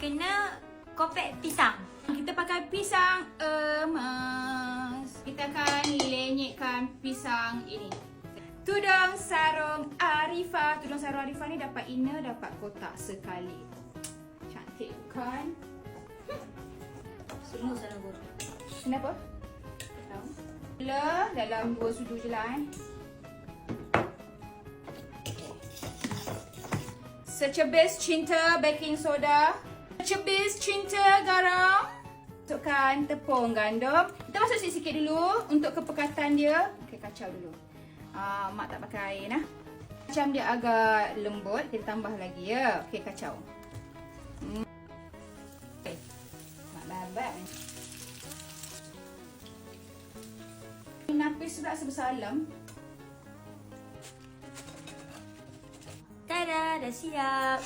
kena kopek pisang. Kita pakai pisang emas. Kita akan lenyekkan pisang ini. Tudung sarung Arifah. Tudung sarung Arifah ni dapat inner, dapat kotak sekali. Cantik bukan? Semua salah guru. Kenapa? Tahu. Gula dalam dua sudu je lah eh. Secebis cinta baking soda. Secebis cinta garam. Masukkan tepung gandum. Kita masuk sikit-sikit dulu untuk kepekatan dia. Okey, kacau dulu. Ah, mak tak pakai air nah. Macam dia agak lembut, kita tambah lagi ya. Okey, kacau. Hmm. Okay. Mak babat ni. Napis pula sebesar lem. Tada, dah siap.